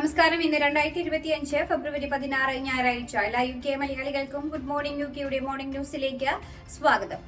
നമസ്കാരം. ഇന്ന് രണ്ടായിരത്തി ഇരുപത്തി അഞ്ച് ഫെബ്രുവരി പതിനാറ് ഞായറാഴ്ച. എല്ലാ യു കെ മലയാളികൾക്കും ഗുഡ് മോർണിംഗ് യു കെയുടെ മോർണിംഗ് ന്യൂസിലേക്ക് സ്വാഗതം.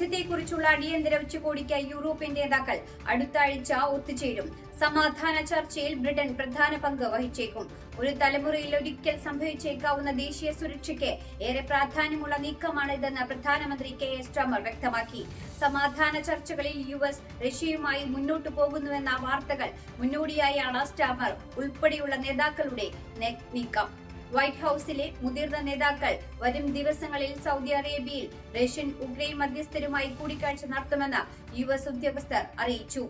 യുദ്ധത്തെക്കുറിച്ചുള്ള അടിയന്തര ഉച്ചകോടിക്കായി യൂറോപ്യൻ നേതാക്കൾ അടുത്ത ആഴ്ച ഒത്തുചേരും. സമാധാന ചർച്ചയിൽ ബ്രിട്ടൻ പ്രധാന പങ്ക് വഹിച്ചേക്കും. ഒരു തലമുറയിൽ ഒരിക്കൽ സംഭവിച്ചേക്കാവുന്ന ദേശീയ സുരക്ഷയ്ക്ക് ഏറെ പ്രാധാന്യമുള്ള നീക്കമാണിതെന്ന് പ്രധാനമന്ത്രി കെ എസ് ടമർ വ്യക്തമാക്കി. സമാധാന ചർച്ചകളിൽ യു എസ് റഷ്യയുമായി മുന്നോട്ടു പോകുന്നുവെന്ന വാർത്തകൾ മുന്നോടിയായാണ് സ്റ്റാമർ ഉൾപ്പെടെയുള്ള നേതാക്കളുടെ നീക്കം. വൈറ്റ് ഹൌസിലെ മുതിർന്ന നേതാക്കൾ വരും ദിവസങ്ങളിൽ സൗദി അറേബ്യയിൽ റഷ്യൻ ഉക്രൈൻ മധ്യസ്ഥരുമായി കൂടിക്കാഴ്ച നടത്തുമെന്ന് യു എസ് ഉദ്യോഗസ്ഥർ അറിയിച്ചു.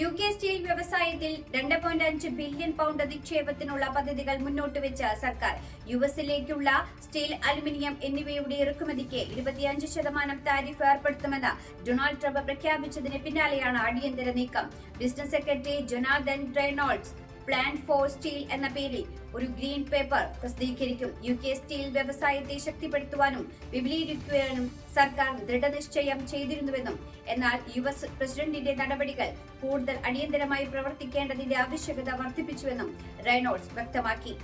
യു കെ സ്റ്റീൽ വ്യവസായത്തിൽ രണ്ട് പോയിന്റ് അഞ്ച് ബില്യൺ പൗണ്ട് നിക്ഷേപത്തിനുള്ള പദ്ധതികൾ മുന്നോട്ട് വെച്ച സർക്കാർ യു എസിലേക്കുള്ള സ്റ്റീൽ അലുമിനിയം എന്നിവയുടെ ഇറക്കുമതിക്ക് ഇരുപത്തിയഞ്ച് ശതമാനം താരിഫ് ഏർപ്പെടുത്തുമെന്ന് ഡൊണാൾഡ് ട്രംപ് പ്രഖ്യാപിച്ചതിന് പിന്നാലെയാണ് അടിയന്തര നീക്കം. Business secretary Jonathan Reynolds plan for steel എന്ന പേരിൽ ഒരു ഗ്രീൻ പേപ്പർ പ്രസിദ്ധീകരിക്കും. യു കെ സ്റ്റീൽ വ്യവസായത്തെ ശക്തിപ്പെടുത്തുവാനും വിപുലീകരിക്കുവാനും സർക്കാർ ദൃഢനിശ്ചയം ചെയ്തിരുന്നുവെന്നും എന്നാൽ യു എസ് പ്രസിഡന്റിന്റെ നടപടികൾ കൂടുതൽ അടിയന്തരമായി പ്രവർത്തിക്കേണ്ടതിന്റെ ആവശ്യകത വർദ്ധിപ്പിച്ചുവെന്നും റെയ്നോൾഡ്സ് വ്യക്തമാക്കി.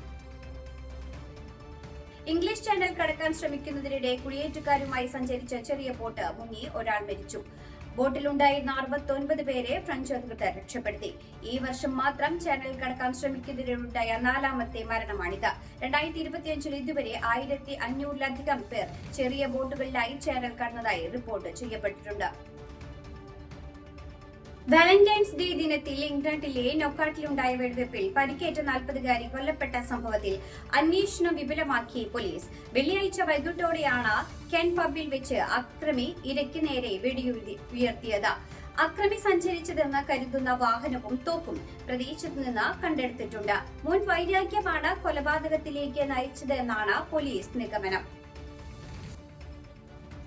ഇംഗ്ലീഷ് ചാനൽ കടക്കാൻ ശ്രമിക്കുന്നതിനിടെ കുടിയേറ്റക്കാരുമായി സഞ്ചരിച്ച ചെറിയ ബോട്ട് മുങ്ങി ഒരാൾ മരിച്ചു. ബോട്ടിലുണ്ടായിരുന്ന അറുപത്തി ഒൻപത് പേരെ ഫ്രഞ്ച് അധികൃതർ രക്ഷപ്പെടുത്തി. ഈ വർഷം മാത്രം ചാനൽ കടക്കാൻ ശ്രമിക്കുന്നതിനിടെയുണ്ടായ നാലാമത്തെ മരണമാണിത്. രണ്ടായിരത്തി ഇരുപത്തിയഞ്ചിൽ ഇതുവരെ ആയിരത്തി അഞ്ഞൂറിലധികം പേർ ചെറിയ ബോട്ടുകളിലായി ചാനൽ കടന്നതായി റിപ്പോർട്ട് ചെയ്യപ്പെട്ടിട്ടുണ്ട്. വാലന്റൈൻസ് ഡേ ദിനത്തിൽ ഇംഗ്ലണ്ടിലെ നൊക്കാട്ടിലുണ്ടായ വെടിവെപ്പിൽ പരിക്കേറ്റ നാൽപ്പതുകാരി കൊല്ലപ്പെട്ട സംഭവത്തിൽ അന്വേഷണം വിപുലമാക്കി പോലീസ്. വെള്ളിയാഴ്ച വൈകിട്ടോടെയാണ് കെൻ പബ്ബിൽ വെച്ച് അക്രമി ഇരയ്ക്ക് നേരെ വെടിയുയർത്തി ഉയർത്തിയത്. അക്രമി സഞ്ചരിച്ചതെന്ന് കരുതുന്ന വാഹനവും തോക്കും പ്രദേശത്തു നിന്ന് കണ്ടെടുത്തിട്ടുണ്ട്. മുൻ വൈരാഗ്യമാണ് കൊലപാതകത്തിലേക്ക് നയിച്ചതെന്നാണ് പോലീസ് നിഗമനം.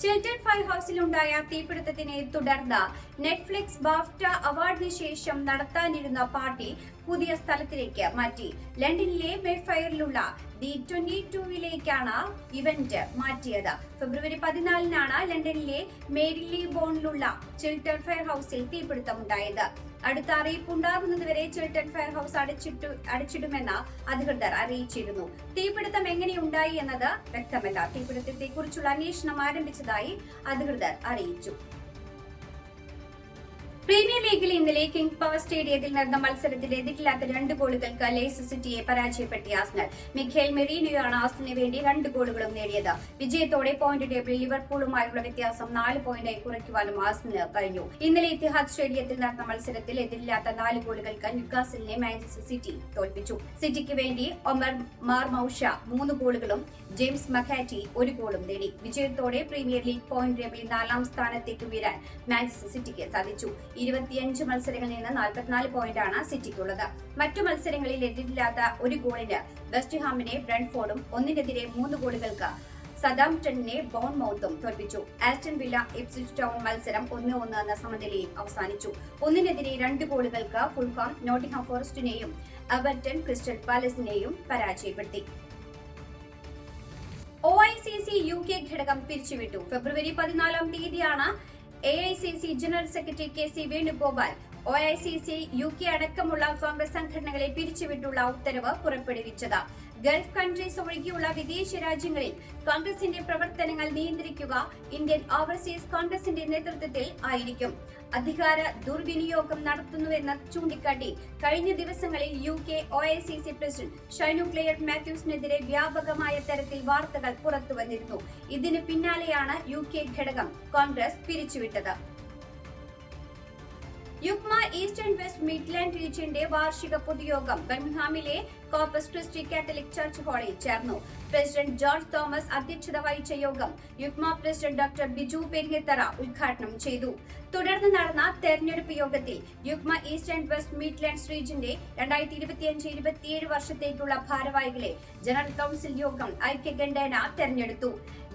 ചിൽട്ടൺ ഫൈവ് ഹൌസിലുണ്ടായ തീപിടുത്തത്തിനെ തുടർന്ന് നെറ്റ്ഫ്ലിക്സ് ബാഫ്റ്റ അവാർഡിന് ശേഷം നടത്താനിരുന്ന പാർട്ടി പുതിയ സ്ഥലത്തിലേക്ക് മാറ്റി. ലണ്ടനിലെ മെഫയറിലുള്ള ദി ട്വന്റി ടൂവിലേക്കാണ് ഇവന്റ് മാറ്റിയത്. ഫെബ്രുവരി പതിനാലിനാണ് ലണ്ടനിലെ മേരിലി ബോണിലുള്ള ചിൽട്ടൺ ഫയർ ഹൗസിൽ തീപിടുത്തമുണ്ടായത്. അടുത്ത അറിയിപ്പുണ്ടാകുന്നതുവരെ ചിൽട്ടൺ ഫയർ ഹൗസ് അടച്ചിട്ടു അടച്ചിടുമെന്ന് അധികൃതർ അറിയിച്ചിരുന്നു. തീപിടുത്തം എങ്ങനെയുണ്ടായി എന്നത് വ്യക്തമല്ല. തീപിടുത്തത്തെ കുറിച്ചുള്ള അന്വേഷണം ആരംഭിച്ചതായി അധികൃതർ അറിയിച്ചു. പ്രീമിയർ ലീഗിൽ ഇന്നലെ കിങ് പവർ സ്റ്റേഡിയത്തിൽ നടന്ന മത്സരത്തിൽ എതിരില്ലാത്ത രണ്ട് ഗോളുകൾക്ക് ലേസർ സിറ്റിയെ പരാജയപ്പെടുത്തിയ ആസ്നൽ. മിഖേൽ മെറീനിയോയാണ് ആസ്നലിന് വേണ്ടി രണ്ട് ഗോളുകളും നേടിയത്. വിജയത്തോടെ പോയിന്റ് ടേബിളിൽ ലിവർപൂളുമായുള്ള വ്യത്യാസം നാല് പോയിന്റായി കുറയ്ക്കുവാനും ആസ്നലിന് കഴിഞ്ഞു. ഇന്നലെ ഇത്തിഹാദ് സ്റ്റേഡിയത്തിൽ നടന്ന മത്സരത്തിൽ എതിരില്ലാത്ത നാല് ഗോളുകൾക്ക് ന്യൂക്കാസിലിനെ മാഞ്ചസ്റ്റർ സിറ്റി തോൽപ്പിച്ചു. സിറ്റിക്ക് വേണ്ടി ഒമർ മാർമൌഷ മൂന്ന് ഗോളുകളും ജെയിംസ് മഖാറ്റി ഒരു ഗോളും നേടി. വിജയത്തോടെ പ്രീമിയർ ലീഗ് പോയിന്റ് ടേബിളിൽ നാലാം സ്ഥാനത്തേക്ക് ഉയരാൻ മാഞ്ചസ്റ്റർ സിറ്റിക്ക് സാധിച്ചു. ഇരുപത്തിയഞ്ച് മത്സരങ്ങളിൽ നിന്ന് നാൽപ്പത്തിനാല് പോയിന്റാണ് സിറ്റിക്കുള്ളത്. മറ്റു മത്സരങ്ങളിൽ എതിരില്ലാത്ത ഒരു ഗോളിന് വെസ്റ്റ് ഹാമിനെ ബ്രണ്ട്ഫോർഡും ഒന്നിനെതിരെ മൂന്ന് ഗോളുകൾക്ക് സദാംപ്ടണിനെ ബോൺമൌത്തും തോൽപ്പിച്ചു. ആസ്റ്റൺ വില്ല ഇപ്സിച്ച് ടൗൺ മത്സരം ഒന്ന് ഒന്ന് എന്ന സമനിലയിൽ അവസാനിച്ചു. ഒന്നിനെതിരെ രണ്ട് ഗോളുകൾക്ക് ഫുൾഹാം നോട്ടിംഗ്ഹാം ഫോറസ്റ്റിനെയും എവർട്ടൺ ക്രിസ്റ്റൽ പാലസിനെയും പരാജയപ്പെടുത്തി. O I C C U K ഘടകം പിരിച്ചുവിട്ടു. ഫെബ്രുവരി പതിനാലാം തീയതിയാണ് A I C C general secretary K C Venugopal O I C C U K അടക്കമുള്ള കോൺഗ്രസ് സംഘടനകളെ പിരിച്ചുവിട്ടുള്ള ഉത്തരവ് പുറപ്പെടുവിച്ചത്. ഗൾഫ് കൺട്രീസ് ഒഴികെയുള്ള വിദേശ രാജ്യങ്ങളിൽ കോൺഗ്രസിന്റെ പ്രവർത്തനങ്ങൾ നിയന്ത്രിക്കുക ഇന്ത്യൻ ഓവർസീസ് കോൺഗ്രസിന്റെ നേതൃത്വത്തിൽ ആയിരിക്കും. അധികാര ദുർവിനിയോഗം നടത്തുന്നുവെന്ന് ചൂണ്ടിക്കാട്ടി കഴിഞ്ഞ ദിവസങ്ങളിൽ U K O A C C president Shinu Claire മാത്യൂസിനെതിരെ വ്യാപകമായ തരത്തിൽ വാർത്തകൾ പുറത്തുവന്നിരുന്നു. ഇതിന് പിന്നാലെയാണ് യു കെ ഘടകം Congress പിരിച്ചുവിട്ടത്. UUKMA East and West Midland റീജിയന്റെ വാർഷിക പൊതുയോഗം ബർമിംഗ്ഹാമിലെ കോപ്പസ് ക്രിസ്റ്റി കാത്തലിക് ചർച്ച് ഹാളിൽ ചേർന്നു. പ്രസിഡന്റ് ജോർജ് തോമസ് അധ്യക്ഷത വഹിച്ച യോഗം യുക്മ പ്രസിഡന്റ് ഡോക്ടർ ബിജു പെരിങ്ങത്തറ ഉദ്ഘാടനം ചെയ്തു. തുടർന്ന് നടന്ന തെരഞ്ഞെടുപ്പ് യോഗത്തിൽ UUKMA East and West Midlands റീജിയന്റെ രണ്ടായിരത്തി ഇരുപത്തിയഞ്ച് ഇരുപത്തിയേഴ് വർഷത്തേക്കുള്ള ഭാരവാഹികളെ ജനറൽ കൌൺസിൽ യോഗം ഐക്യകണ്ഠേന തെരഞ്ഞെടുത്തു.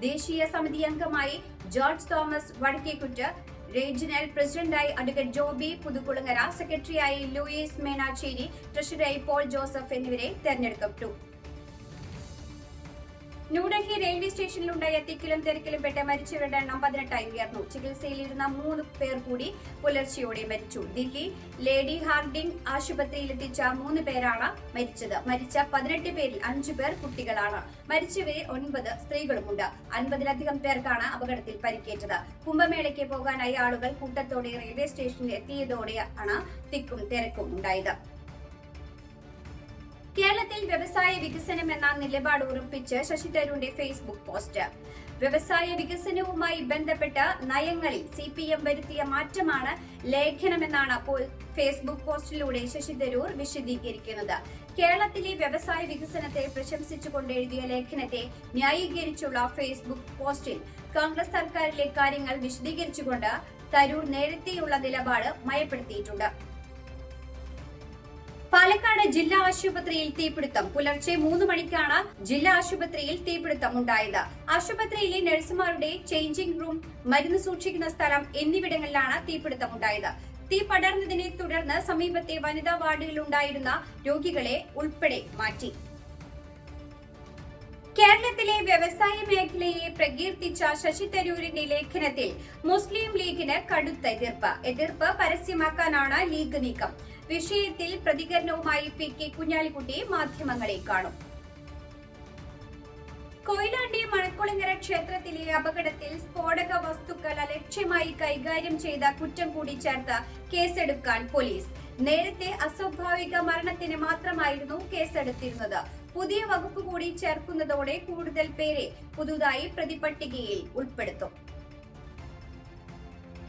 ദേശീയ സമിതി അംഗമായി ജോർജ് തോമസ് വടക്കേക്കുറ്റ് റീജിയണൽ പ്രസിഡന്റായി അഡ്വക്കേറ്റ് ജോബി പുതുക്കുളങ്ങര സെക്രട്ടറിയായി ലൂയിസ് മേനാച്ചേരി ട്രഷററായി പോൾ ജോസഫ് എന്നിവരെ തെരഞ്ഞെടുക്കപ്പെട്ടു. ന്യൂഡൽഹി റെയിൽവേ സ്റ്റേഷനിലുണ്ടായ തിക്കിലും തിരക്കിലും പെട്ട് മരിച്ചവരുടെ എണ്ണം പതിനെട്ടായി ഉയർന്നു ചികിത്സയിലിരുന്ന മൂന്ന് പേർ കൂടി പുലർച്ചെയോടെ മരിച്ചു. ദില്ലി ലേഡി ഹാർഡിംഗ് ആശുപത്രിയിലെത്തിച്ച മൂന്ന് പേരാണ് മരിച്ചത്. മരിച്ച പതിനെട്ട് പേരിൽ അഞ്ചു പേർ കുട്ടികളാണ്. മരിച്ചവരിൽ ഒൻപത് സ്ത്രീകളുമുണ്ട്. അൻപതിലധികം പേർക്കാണ് അപകടത്തിൽ പരിക്കേറ്റത്. കുംഭമേളയ്ക്ക് പോകാനായി ആളുകൾ കൂട്ടത്തോടെ റെയിൽവേ സ്റ്റേഷനിൽ എത്തിയതോടെയാണ് തിക്കും തിരക്കും ഉണ്ടായത്. കേരളത്തിൽ വ്യവസായ വികസനം എന്ന നിലപാട് ഉറപ്പിച്ച് ശശി തരൂരിന്റെ ഫേസ്ബുക്ക് പോസ്റ്റ്. വ്യവസായ വികസനവുമായി ബന്ധപ്പെട്ട നയങ്ങളിൽ സി പി എം വരുത്തിയ മാറ്റമാണ് ലേഖനമെന്നാണ് ഫേസ്ബുക്ക് പോസ്റ്റിലൂടെ ശശി തരൂർ വിശദീകരിക്കുന്നത്. കേരളത്തിലെ വ്യവസായ വികസനത്തെ പ്രശംസിച്ചുകൊണ്ട് എഴുതിയ ലേഖനത്തെ ന്യായീകരിച്ചുള്ള ഫേസ്ബുക്ക് പോസ്റ്റിൽ കോൺഗ്രസ് സർക്കാരിലെ കാര്യങ്ങൾ വിശദീകരിച്ചുകൊണ്ട് തരൂർ നേരത്തെയുള്ള നിലപാട് മയപ്പെടുത്തിയിട്ടുണ്ട്. പാലക്കാട് ജില്ലാ ആശുപത്രിയിൽ തീപിടുത്തം. പുലർച്ചെ മൂന്ന് മണിക്കാണ് ജില്ലാ ആശുപത്രിയിൽ തീപിടുത്തം ഉണ്ടായത്. ആശുപത്രിയിലെ നഴ്സുമാരുടെ ചേഞ്ചിംഗ് റൂം മരുന്ന് സൂക്ഷിക്കുന്ന സ്ഥലം എന്നിവിടങ്ങളിലാണ് തീപിടുത്തം ഉണ്ടായത്. തീ പടർന്നതിനെ തുടർന്ന് സമീപത്തെ വനിതാ വാർഡുകളിലുണ്ടായിരുന്ന രോഗികളെ ഉൾപ്പെടെ മാറ്റി. കേരളത്തിലെ വ്യവസായ മേഖലയെ പ്രകീർത്തിച്ച ശശി തരൂരിന്റെ ലേഖനത്തിൽ മുസ്ലിം ലീഗിന് കടുത്ത എതിർപ്പ്. എതിർപ്പ് പരസ്യമാക്കാനാണ് ലീഗ് നീക്കം. വിഷയത്തിൽ പ്രതികരണവുമായി പി കെ കുഞ്ഞാലിക്കുട്ടി മാധ്യമങ്ങളെ കാണും. കൊയിലാണ്ടി മണക്കുളങ്ങര ക്ഷേത്രത്തിലെ അപകടത്തിൽ സ്ഫോടക വസ്തുക്കൾ അലക്ഷ്യമായി കൈകാര്യം ചെയ്ത കുറ്റം കൂടി ചേർത്ത് കേസെടുക്കാൻ പോലീസ്. നേരത്തെ അസ്വാഭാവിക മരണത്തിന് മാത്രമായിരുന്നു കേസെടുത്തിരുന്നത്. പുതിയ വകുപ്പ് കൂടി ചേർക്കുന്നതോടെ കൂടുതൽ പേരെ പുതുതായി പ്രതിപട്ടികയിൽ ഉൾപ്പെടുത്തും.